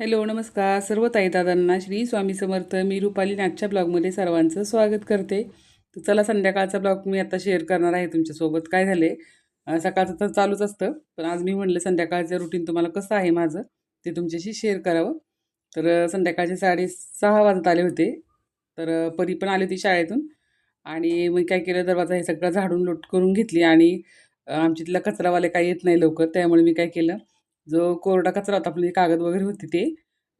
Hello नमस्कार. सर्व ताईदादांना श्री स्वामी समर्थ. मी रुपाली नागच्या ब्लॉगमध्ये सर्वांचं स्वागत करते. तर चला संध्याकाळचा ब्लॉग मी आता शेअर करणार आहे तुमच्यासोबत. काय झाले? सकाळचं तर चालूच असतं पण आज मी म्हणलं संध्याकाळचं रुटीन तुम्हाला कसं आहे माझं ते तुमच्याशी शेअर करावं. तर संध्याकाळचे साडेसहा वाजत आले होते. तर परी पण आली होती शाळेतून. आणि मग काय केलं दरवाजा हे सगळं झाडून लोट करून घेतली आणि आमच्या तिथला कचरावाले काही येत नाही लवकर त्यामुळे मी काय केलं जो कोरडा कचरा होता आपली कागद वगैरे होती ते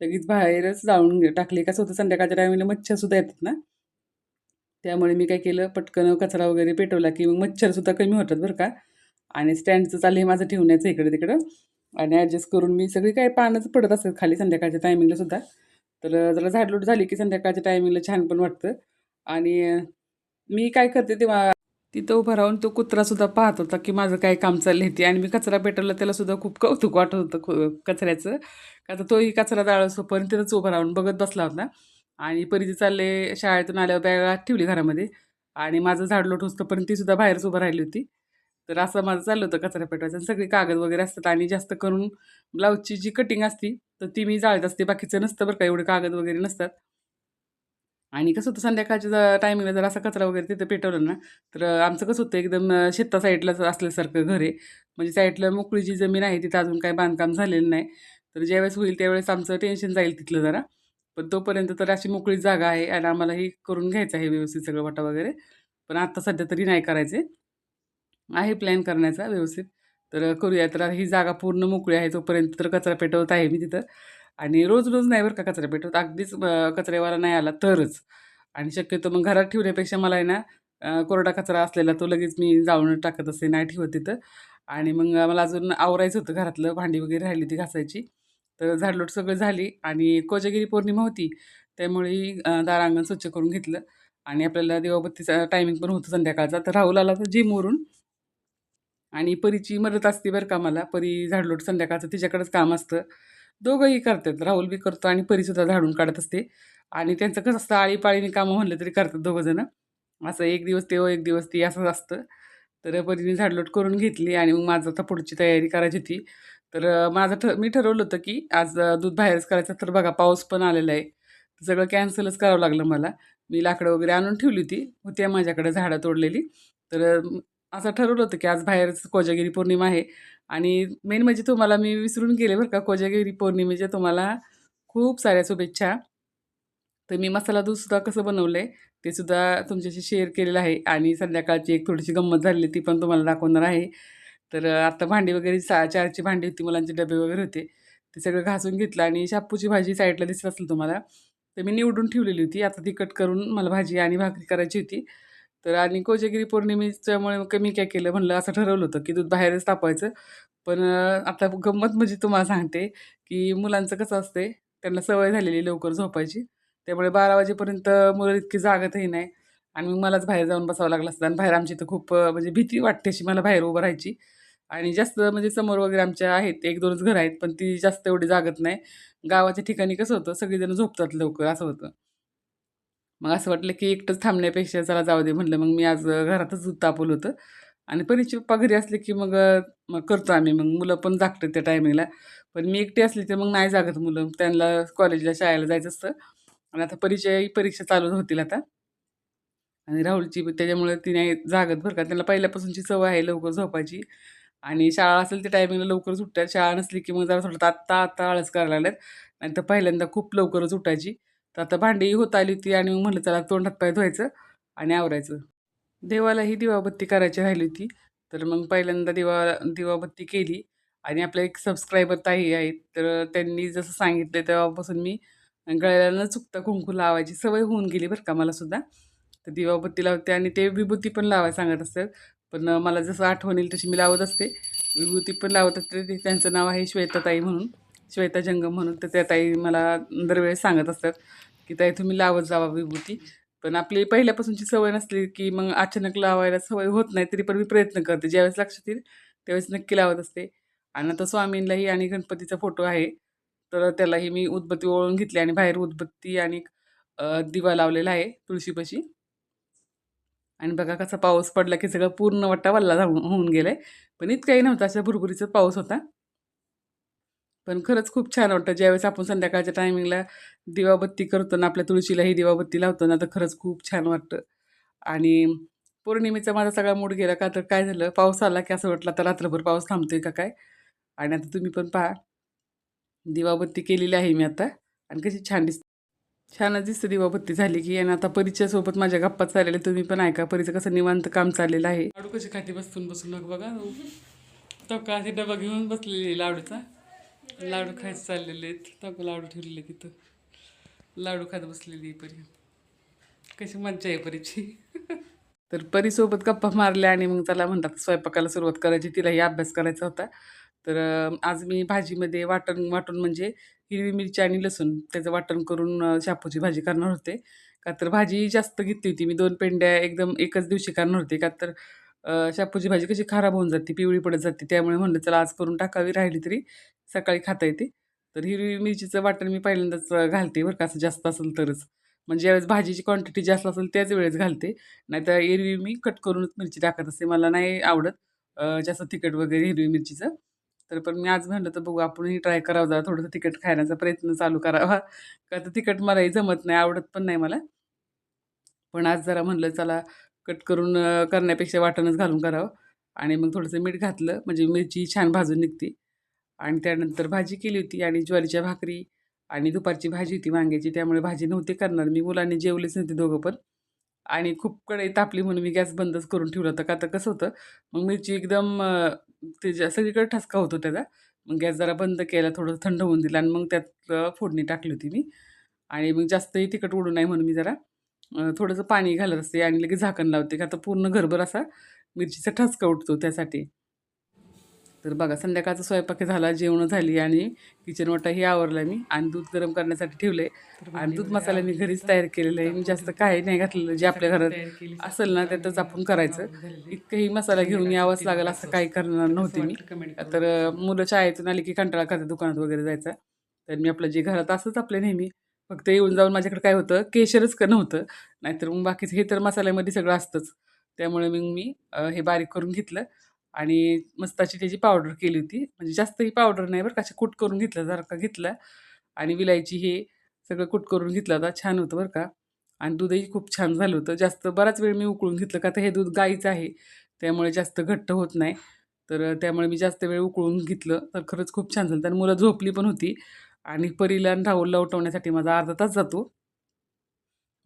लगेच बाहेरच जाळून टाकले. का होतं संध्याकाळच्या टायमिंगला मच्छरसुद्धा येतात ना? त्यामुळे मी काय केलं पटकन कचरा वगैरे पेटवला की मग मच्छरसुद्धा कमी होतात बरं का. आणि स्टँडचं चाललं हे माझं ठेवण्याचं इकडे तिकडं. आणि ॲडजस्ट करून मी सगळी काय पानंच पडत असतात खाली संध्याकाळच्या टायमिंगला सुद्धा. तर जरा झाडलोट झाली की संध्याकाळच्या टायमिंगला छान पण वाटतं. आणि मी काय करते तेव्हा तिथं उभं राहून तो कुत्रासुद्धा पाहत होता की माझं काय काम चाललं ते. आणि मी कचरा पेटवला त्यालासुद्धा खूप कौतुक वाटत होतं कचऱ्याचं. का तर तोही कचरा जाळसोपर्यंत तिथंच उभं राहून बघत बसला होता. आणि परीचे चालले शाळेतून आल्यावर बॅग ठेवली घरामध्ये. आणि माझं झाड लोट होतोपर्यंत ती सुद्धा बाहेरच उभं राहिली होती. तर असं माझं चाललं होतं कचरा पेटवायचं. सगळे सगळी कागद वगैरे असतात आणि जास्त करून ब्लाऊजची जी कटिंग असती तर ती मी जाळत असते. बाकीचं नसतं बरं का एवढे कागद वगैरे नसतात. आणि कसं होतं संध्याकाळच्या टायमिंगला जर असा कचरा वगैरे तिथं पेटवलं ना तर आमचं कसं होतं एकदम शेता साईडलाच असल्यासारखं घर आहे. म्हणजे साईडला मोकळी जी जमीन आहे तिथं अजून काही बांधकाम झालेलं नाही. तर ज्यावेळेस होईल त्यावेळेस आमचं टेन्शन जाईल तिथलं जरा. पण तोपर्यंत तर अशी मोकळी जागा आहे आणि आम्हाला हे करून घ्यायचं आहे व्यवस्थित सगळं वाटा वगैरे. पण आत्ता सध्या तरी नाही करायचे आहे प्लॅन करण्याचा व्यवस्थित. तर करूया तर ही जागा पूर्ण मोकळी आहे तोपर्यंत तर कचरा पेटवत आहे मी तिथं. आणि रोज रोज नाही बरं का कचरा पेटवत. अगदीच कचरेवाला नाही आला तरच. आणि शक्यतो मग घरात ठेवण्यापेक्षा मला आहे ना कोरडा कचरा असलेला तो लगेच मी जाळून टाकत असते नाही ठेवत तिथं. आणि मग मला अजून आवरायचं होतं घरातलं भांडी वगैरे राहिली ती घासायची. तर झाडलोट सगळं झाली आणि कोजागिरी पौर्णिमा होती त्यामुळे दारांगण स्वच्छ करून घेतलं. आणि आपल्याला दिवाबत्तीचा टायमिंग पण होतं संध्याकाळचा. तर राहुल आला तर जिमवरून आणि परीची मदत असते बरं का मला. परी झाडलोट संध्याकाळचं तिच्याकडंच काम असतं. दोघंही करतात. राहुल बी करतो आणि परीसुद्धा झाडून काढत असते. आणि त्यांचं कसं असतं आळीपाळीने कामं म्हणलं तरी करतात दोघंजणं. असं एक दिवस ते एक दिवस ती असंच असतं. तर परीने झाडलोट करून घेतली आणि मग माझं आता पुढची तयारी करायची होती. तर माझं ठ मी ठरवलं होतं की आज दूध बाहेरच करायचं तर बघा पाऊस पण आलेला आहे. सगळं कॅन्सलच करावं लागलं मला. मी लाकडं वगैरे आणून ठेवली होती. होत्या माझ्याकडे झाडं तोडलेली. तर असं ठरवलं होतं की आज बाहेर कोजागिरी पौर्णिमा आहे. आणि मेन म्हणजे तुम्हाला मी विसरून गेले बरं का कोजागिरी पौर्णिमेच्या तुम्हाला खूप साऱ्या शुभेच्छा. तर मी मसाला दूधसुद्धा कसं बनवलं आहे ते सुद्धा तुमच्याशी शेअर केलेलं आहे. आणि संध्याकाळची एक थोडीशी गंमत झालेली ती पण तुम्हाला दाखवणार आहे. तर आता आत्ता भांडी वगैरे सा चारची भांडी होती मुलांचे डबे वगैरे होते. ते सगळं घासून घेतलं आणि शापूची भाजी साईडला दिसत असेल तुम्हाला तर मी निवडून ठेवलेली होती. आता ती कट करून मला भाजी आणि भाकरी करायची होती. तर आणि कोजगिरी पौर्णिमेच्यामुळे मग मी काय केलं म्हणलं असं ठरवलं होतं की दूध बाहेरच तापवायचं. पण आता गंमत म्हणजे तुम्हाला सांगते की मुलांचं कसं असते त्यांना सवय झालेली लवकर झोपायची. त्यामुळे बारा वाजेपर्यंत मुलं इतकी जागतही नाही. आणि मग मलाच बाहेर जाऊन बसावं लागलं असतं. आणि बाहेर आमची तर खूप म्हणजे भीती वाटते अशी मला बाहेर उभं राहायची. आणि जास्त म्हणजे समोर वगैरे आमच्या आहेत एक दोनच घरं आहेत पण ती जास्त एवढी जागत नाही. गावाच्या ठिकाणी कसं होतं सगळेजण झोपतात लवकर असं होतं. मग असं वाटलं की एकटंच थांबण्यापेक्षा चला जाऊ दे म्हटलं मग मी आज घरातच दूध तापवलं होतं. आणि परीचे पप्पा घरी असले की मग मग करतो आम्ही. मग मुलं पण जागतात त्या टायमिंगला. पण मी एकटी असली तर मग नाही जागत मुलं. त्यांना कॉलेजला शाळेला जायचं असतं. आणि आता परिचय परीक्षा चालू होतील आता. आणि राहुलची त्याच्यामुळे ती नाही जागत बरं का. त्यांना पहिल्यापासूनची सवय आहे लवकर झोपायची. आणि शाळा असेल त्या टायमिंगला लवकरच उठतात. शाळा नसली की मग जरा थोडं आत्ता आत्ता आळस करायला लागल्यात. नाही तर पहिल्यांदा खूप लवकरच उठायची. तर आता भांडी होत आली होती आणि मग म्हटलं चला तोंड हातपाय धुवायचं आणि आवरायचं. देवालाही दिवाबत्ती करायची राहिली होती. तर मग पहिल्यांदा दिवा दिवाबत्ती केली आणि आपल्या एक सबस्क्रायबर ताई आहेत. तर त्यांनी जसं सांगितलं तेव्हापासून मी गळ्याला न चुकता कुंकू लावायची सवय होऊन गेली बरं का मला सुद्धा. तर दिवाबत्ती लावते आणि ते विभूती पण लावायला सांगत असतात. पण मला जसं आठवण येईल तशी मी लावत असते. विभूती पण लावत असते. ते त्यांचं नाव आहे श्वेताताई म्हणून. श्वेता जंगम म्हणून तर त्या ताई मला दरवेळेस सांगत असतात की ताई तुम्ही लावत जावा विभूती. पण आपली पहिल्यापासूनची सवय नसली की मग अचानक लावायला सवय होत नाही तरी पण मी प्रयत्न करते. ज्यावेळेस लक्षात येईल त्यावेळेस नक्की लावत असते. आणि आता स्वामींलाही आणि गणपतीचा फोटो आहे तर त्यालाही मी उदबत्ती ओळून घेतली आणि बाहेर उदबत्ती आणि दिवा लावलेला आहे तुळशीपाशी. आणि बघा कसा पाऊस पडला की सगळं पूर्ण वट्टा वल्ला होऊन होऊन गेलाय. पण इतकाही नव्हता अशा भुरभुरीचा पाऊस होता. पण खरंच खूप छान वाटतं. ज्यावेळेस आपण संध्याकाळच्या टायमिंगला दिवाबत्ती करतो ना आपल्या तुळशीलाही दिवाबत्ती लावतो ना तर खरंच खूप छान वाटतं. आणि पौर्णिमेचा माझा सगळा मूड गेला का तर काय झालं पाऊस आला की असं वाटलं तर रात्रभर पाऊस थांबतोय का काय? आणि आता तुम्ही पण पहा. दिवाबत्ती केलेली आहे मी आता आणि कशी छान दिसते. छानच दिसतं दिवाबत्ती झाली की आणि आता परीच्यासोबत माझ्या गप्पात चाललेले तुम्ही पण ऐका. परीचं कसं निवांत काम चाललेलं आहे. लाडू कशी खाती बसून बसून बघा तो का अशी डबा घेऊन बसलेली लाडूचा? लाडू खायचं चाललेले आहेत तो लाडू ठेवलेले तिथं. लाडू खात बसलेली परी. कशी मज्जा आहे परीची. तर परीसोबत गप्पा मारल्या आणि मग त्याला म्हणतात स्वयंपाकाला सुरुवात करायची. तिलाही अभ्यास करायचा होता. तर आज मी भाजीमध्ये वाटण वाटून म्हणजे हिरवी मिरची आणि लसूण त्याचं वाटण करून शापूची भाजी करणार होते. का तर भाजी जास्त घेतली होती मी. दोन पेंड्या एकदम एकच दिवशी करणार होते. का तर शापूची भाजी कशी खराब होऊन जाते पिवळी पडत जाते. त्यामुळे म्हणलं चला आज करून टाकावी राहिली तरी. सकाळी खाता येते तर हिरवी मिरचीचं वाटण मी पहिल्यांदाच घालते बरं का असं जास्त असेल तरच. म्हणजे ज्यावेळेस भाजीची क्वांटिटी जास्त असेल त्याच वेळेस घालते. नाहीतर एरवी मी कट करूनच मिरची टाकत असते मला नाही आवडत जास्त तिखट वगैरे हिरवी मिरचीचं. तर पण मी आज म्हणलं तर बघू आपणही ट्राय करावं जरा थोडंसं तिखट खाण्याचा प्रयत्न चालू करावा. का तर तिखट मलाही जमत नाही आवडत पण नाही मला. पण आज जरा म्हणलं चला कट करून करण्यापेक्षा वाटणच घालून करावं. आणि मग थोडंसं मीठ घातलं म्हणजे मिरची छान भाजून निघते. आणि त्यानंतर भाजी केली होती आणि ज्वारीच्या भाकरी आणि दुपारची भाजी होती वांग्याची त्यामुळे भाजी नव्हती करणार मी. मुलांनी जेवलेच नव्हते दोघं पण. आणि खूप कढई तापली म्हणून मी गॅस बंदच करून ठेवला होता. का तर कसं होतं मग मिरची एकदम त्याच्या सगळीकडे ठसका होतो त्याचा मग गॅस जरा बंद केला थोडं थंड होऊन दिला आणि मग त्यात फोडणी टाकली होती मी. आणि मग जास्तही तिखट उडू नाही म्हणून मी जरा थोडंसं पाणी घालत असते आणि लगेच झाकण लावते. का तर पूर्ण घरभर असा मिरचीचा ठसका उठतो त्यासाठी. तर बघा संध्याकाळचा स्वयंपाक झाला जेवण झाली आणि किचन वाटाही आवरला मी आणि दूध गरम करण्यासाठी ठेवले. आणि दूध मसाला मी घरीच तयार केलेला आहे. मी जास्त काही नाही घातलेलं. जे आपल्या घरात असेल ना त्यातच आपण करायचं. इतकंही मसाला घेऊन यावंच लागेल असं काही करणार नव्हते मी. तर मुलं शाळेतून आली की कंटाळा करते दुकानात वगैरे जायचा. तर मी आपलं जे घरात असंच आपले नेहमी. फक्त येऊन जाऊन माझ्याकडे काय होतं केशरच का नव्हतं. नाहीतर मग बाकीचं हे तर मसाल्यामध्ये सगळं असतंच. त्यामुळे मग मी हे बारीक करून घेतलं. आणि मस्ताची त्याची पावडर केली होती. म्हणजे जास्त ही पावडर नाही बरं का अशी कूट करून घेतलं जर का घेतला. आणि विलायची हे सगळं कूट करून घेतलं होता. छान होतं बरं का. आणि दूधही खूप छान झालं होतं. जास्त बराच वेळ मी उकळून घेतलं का तर हे दूध गाईचं आहे. त्यामुळे जास्त घट्ट होत नाही. तर त्यामुळे मी जास्त वेळ उकळून घेतलं तर खरंच खूप छान झालं. आणि मुलं झोपली पण होती. आणि परीला आणि राहुलला उठवण्यासाठी माझा अर्धा तास जातो.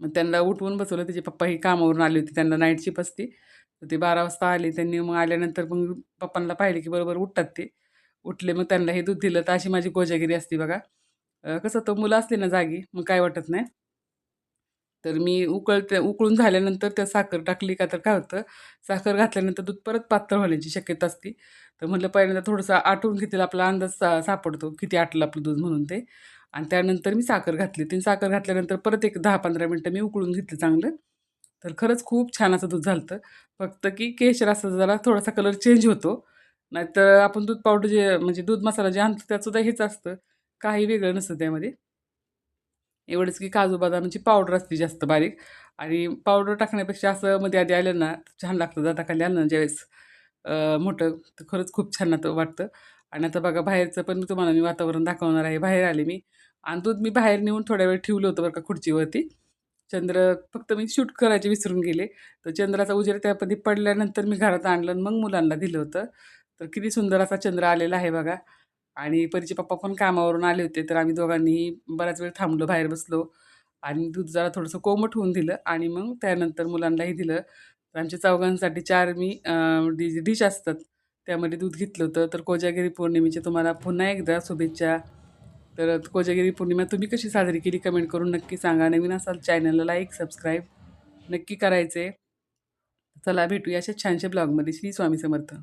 मग त्यांना उठवून बसवलं. त्याचे पप्पा ही कामावरून आले होते. त्यांना नाईट शिप असते. ते बारा वाजता आले त्यांनी मग आल्यानंतर मग पप्पांना पाहिले की बरोबर उठतात ते. उठले मग त्यांना हे दूध दिलं. तर अशी माझी गोजागिरी असते बघा. कसं तर मुलं असली ना जागी मग काय वाटत नाही. तर मी उकळते उकळून झाल्यानंतर त्या साखर टाकली का तर काय होतं साखर घातल्यानंतर दूध परत पातळ होण्याची शक्यता असते. तर म्हटलं पहिल्यांदा थोडंसं आटवून घेतील आपला अंदाज सा सापडतो किती आटलं आपलं दूध म्हणून ते. आणि त्यानंतर मी साखर घातली. ती साखर घातल्यानंतर परत एक दहा पंधरा मिनटं मी उकळून घेतलं चांगलं. तर खरंच खूप छान असं दूध झालं फक्त की केशर जरा थोडासा कलर चेंज होतो. नाहीतर आपण दूध पावडर जे म्हणजे दूध मसाला जे आणतो त्यातसुद्धा हेच असतं. काही वेगळं नसतं त्यामध्ये. एवढंच की काजू बदामची पावडर असते जास्त बारीक. आणि पावडर टाकण्यापेक्षा असं मध्ये आधी आलं ना छान लागतं दाताखाली आलं ना ज्यावेळेस मोठं तर खरंच खूप छान आता वाटतं. आणि आता बघा बाहेरचं पण तुम्हाला मी वातावरण दाखवणार आहे. बाहेर आले मी. आणि दूध मी बाहेर नेऊन थोड्या वेळ ठेवलं होतं बरं का खुर्चीवरती. चंद्र फक्त मी शूट करायचे विसरून गेले. तर चंद्राचा उजेड त्यामध्ये पडल्यानंतर मी घरात आणलं आणि मग मुलांना दिलं होतं. तर किती सुंदर असा चंद्र आलेला आहे बघा. आणि परीचे पप्पा पण कामावरून आले होते. तर आम्ही दोघांनी बराच वेळ थांबलो बाहेर बसलो. आणि दूध जरा थोडंसं कोमट होऊन दिलं आणि मग त्यानंतर मुलांनाही दिलं. तर आमच्या चौघांसाठी चार मी डिश डिश असतात. त्यामध्ये दूध घेतलं होतं. तर कोजागिरी पौर्णिमेचे तुम्हाला पुन्हा एकदा शुभेच्छा. तर कोजागिरी पौर्णिमा तुम्ही कशी साजरी केली कमेंट करून नक्की सांगा. नवीन असाल चॅनलला लाईक सबस्क्राईब नक्की करायचे चला भेटूया अशा छानशा ब्लॉगमध्ये श्री स्वामी समर्थ.